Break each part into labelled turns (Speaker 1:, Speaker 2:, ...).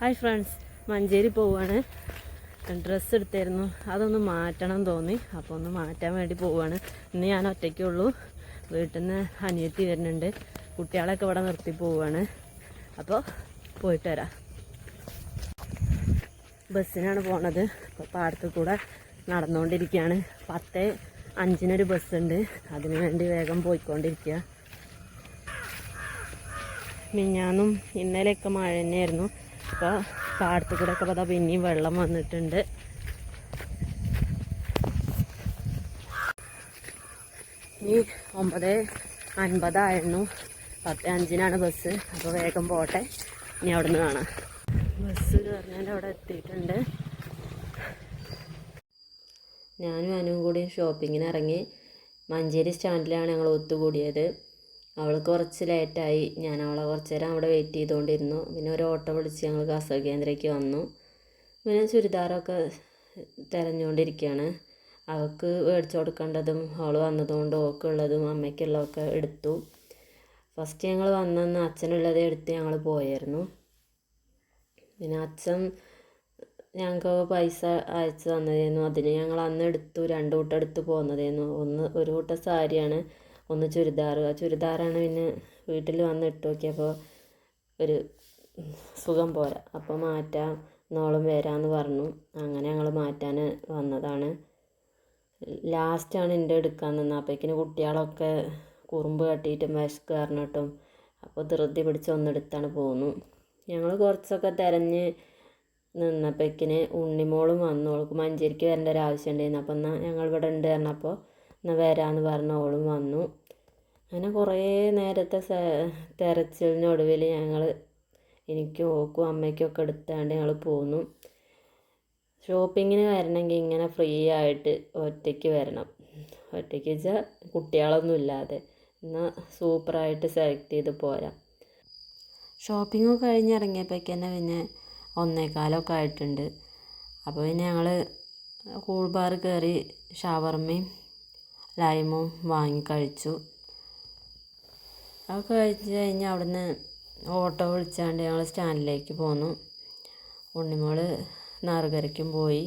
Speaker 1: Hi friends Manjeri പോവാണ്. Dress എടുത്തായിരുന്നു. അതൊന്ന് മാറ്റണം തോന്നി. അപ്പോൾ ഒന്ന് മാറ്റാൻ വേണ്ടി പോവുകയാണ് ഇന്ന് ഞാൻ ഒറ്റയ്ക്കേ ഉള്ളൂ. വീട്ടിൽ നിന്ന് അനിയത്തി വരുന്നുണ്ട്. കുട്ടികളൊക്കെ ഇവിടെ നിർത്തി പോവുകയാണ് അപ്പോൾ പോയിട്ട് വരാം. ബസ്സിനാണ് പോണത്. അപ്പോൾ പാടത്ത് കൂടെ നടന്നുകൊണ്ടിരിക്കുകയാണ് പത്ത് അഞ്ചിനൊരു ബസ്സുണ്ട്. അതിനു വേണ്ടി വേഗം പോയിക്കൊണ്ടിരിക്കുക മിഞ്ഞാന്നും ഇന്നലെയൊക്കെ മഴ തന്നെയായിരുന്നു. അപ്പോൾ പാടത്ത് കൂടെ ഒക്കെ പതാ പിന്നെയും വെള്ളം വന്നിട്ടുണ്ട്. ഇനി ഒമ്പത് അൻപതായിരുന്നു. പത്ത് അഞ്ചിനാണ് ബസ്. അപ്പോൾ വേഗം പോട്ടെ. ഇനി അവിടെ നിന്ന് കാണാം. ബസ് പറഞ്ഞാൽ അവിടെ എത്തിയിട്ടുണ്ട്. ഞാനും അനുവും കൂടി ഷോപ്പിങ്ങിന് ഇറങ്ങി മഞ്ചേരി സ്റ്റാൻഡിലാണ് ഞങ്ങൾ ഒത്തുകൂടിയത്. അവൾ കുറച്ച് ലേറ്റായി. ഞാൻ അവളെ കുറച്ച് നേരം അവിടെ വെയിറ്റ് ചെയ്തുകൊണ്ടിരുന്നു പിന്നെ ഒരു ഓട്ടോ വിളിച്ച് ഞങ്ങൾ കാസർഗോഡ് കേന്ദ്രയ്ക്ക് വന്നു. പിന്നെ ചുരിദാറൊക്കെ തിരഞ്ഞുകൊണ്ടിരിക്കുകയാണ് അവൾക്ക് മേടിച്ചു കൊടുക്കേണ്ടതും അവൾ വന്നതുകൊണ്ട് ഓക്കുള്ളതും അമ്മയ്ക്കുള്ളതൊക്കെ എടുത്തു. ഫസ്റ്റ് ഞങ്ങൾ വന്നെന്ന് അച്ഛനുള്ളത് എടുത്ത് ഞങ്ങൾ പോയായിരുന്നു. പിന്നെ അച്ഛൻ ഞങ്ങൾക്ക് പൈസ അയച്ചു തന്നതായിരുന്നു. അതിന് ഞങ്ങൾ അന്ന് എടുത്തു രണ്ട് കൂട്ടം എടുത്ത് പോകുന്നതായിരുന്നു ഒന്ന് ഒരു കൂട്ടം സാരിയാണ് ഒന്ന് ചുരിദാർ. ആ ചുരിദാറാണ് പിന്നെ വീട്ടിൽ വന്ന് ഇട്ട് നോക്കിയപ്പോൾ ഒരു സുഖം പോരാ. അപ്പോൾ മാറ്റാം നോളും വരാമെന്ന് പറഞ്ഞു. അങ്ങനെ ഞങ്ങൾ മാറ്റാൻ വന്നതാണ്. ലാസ്റ്റാണ് എന്റെ എടുക്കാൻ നിന്നത്. അപ്പോഴേക്കിന് കുട്ടികളൊക്കെ കുറുമ്പ് കട്ടിയിട്ടും വിശക്ക് പറഞ്ഞിട്ടും അപ്പോൾ ധൃതി പിടിച്ച് ഒന്നെടുത്താണ് പോന്നു. ഞങ്ങൾ കുറച്ചൊക്കെ തിരഞ്ഞ് നിന്നപ്പോഴേക്കിന് ഉണ്ണിമോളും വന്നു. അവൾക്ക് മഞ്ചേരിക്ക് വരേണ്ട ഒരു ആവശ്യം ഉണ്ടായിരുന്നു. അപ്പോൾ എന്നാൽ ഞങ്ങൾ ഇവിടെ ഉണ്ട് പറഞ്ഞപ്പോൾ എന്നാൽ വരാമെന്ന് പറഞ്ഞ അവളും വന്നു. അങ്ങനെ കുറേ നേരത്തെ തെരച്ചിലിനൊടുവിൽ ഞങ്ങൾ എനിക്കും ഓക്കും അമ്മയ്ക്കും ഒക്കെ എടുത്താണ്ട് ഞങ്ങൾ പോന്നു. ഷോപ്പിങ്ങിന് വരണമെങ്കിൽ ഇങ്ങനെ ഫ്രീ ആയിട്ട് ഒറ്റയ്ക്ക് വരണം. ഒറ്റയ്ക്ക് വെച്ചാൽ കുട്ടികളൊന്നും ഇല്ലാതെ. എന്നാൽ സൂപ്പറായിട്ട് സെലക്ട് ചെയ്ത് പോരാം. ഷോപ്പിംഗ് കഴിഞ്ഞിറങ്ങിയപ്പോഴേക്ക് തന്നെ പിന്നെ ഒന്നേകാലമൊക്കെ ആയിട്ടുണ്ട്. അപ്പോൾ പിന്നെ ഞങ്ങൾ കൂൾ ബാർ കയറി ഷവർമയും ലൈമും വാങ്ങി കഴിച്ചു. അത് കഴിച്ച് കഴിഞ്ഞ് അവിടുന്ന് ഓട്ടോ വിളിച്ചാണ്ട് ഞങ്ങൾ സ്റ്റാൻഡിലേക്ക് പോന്നു. ഉണ്ണിമോൾ നാറുകരയ്ക്കും പോയി.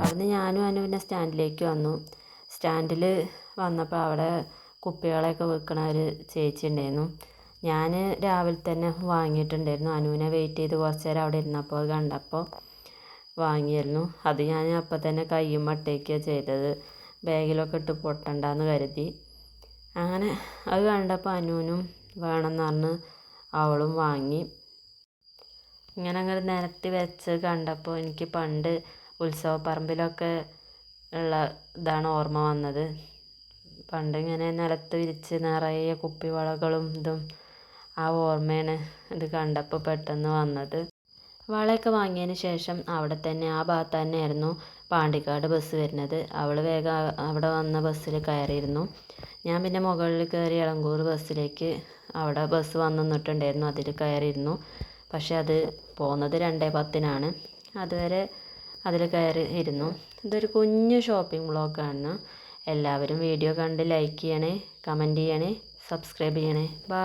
Speaker 1: അവിടുന്ന് ഞാനും അനു പിന്നെ സ്റ്റാൻഡിലേക്ക് വന്നു. സ്റ്റാൻഡിൽ വന്നപ്പോൾ അവിടെ കുപ്പികളൊക്കെ വിൽക്കണ ഒരു ചേച്ചി ഉണ്ടായിരുന്നു. ഞാൻ രാവിലെ തന്നെ വാങ്ങിയിട്ടുണ്ടായിരുന്നു. അനുവിനെ വെയിറ്റ് ചെയ്ത് കുറച്ച് നേരം അവിടെ ഇരുന്നപ്പോൾ കണ്ടപ്പോൾ വാങ്ങിയിരുന്നു അത് ഞാൻ അപ്പം തന്നെ കയ്യും മട്ടയ്ക്കുകയാണ് ചെയ്തത്. ബാഗിലൊക്കെ ഇട്ട് പൊട്ടണ്ടെന്ന് കരുതി. അങ്ങനെ അത് കണ്ടപ്പോൾ അനുവിനും വേണമെന്ന് പറഞ്ഞ് അവളും വാങ്ങി. ഇങ്ങനെ അങ്ങനെ നിരത്തി വെച്ച് കണ്ടപ്പോൾ എനിക്ക് പണ്ട് ഉത്സവപ്പറമ്പിലൊക്കെ ഉള്ള ഇതാണ് ഓർമ്മ വന്നത്. പണ്ട് ഇങ്ങനെ നിലത്ത് വിരിച്ച് നിറയെ കുപ്പിവളകളും ഇതും ആ ഓർമ്മയാണ് ഇത് കണ്ടപ്പോൾ പെട്ടെന്ന് വന്നത്. വളയൊക്കെ വാങ്ങിയതിന് ശേഷം അവിടെ തന്നെ ആ ഭാഗത്ത് തന്നെയായിരുന്നു പാണ്ടിക്കാട് ബസ് വരുന്നത്. അവൾ വേഗം അവിടെ വന്ന ബസ്സിൽ കയറിയിരുന്നു. ഞാൻ പിന്നെ മുകളിൽ കയറി ഇളങ്കൂർ ബസ്സിലേക്ക് അവിടെ ബസ് വന്നു നിന്നിട്ടുണ്ടായിരുന്നു. അതിൽ കയറിയിരുന്നു. പക്ഷെ അത് പോകുന്നത് രണ്ടേ പത്തിനാണ്. അതുവരെ അതിൽ കയറി ഇരുന്നു. ഇതൊരു കുഞ്ഞു ഷോപ്പിംഗ് ബ്ലോക്കാണ് എല്ലാവരും വീഡിയോ കണ്ട് ലൈക്ക് ചെയ്യണേ കമന്റ് ചെയ്യണേ സബ്സ്ക്രൈബ് ചെയ്യണേ. ബൈ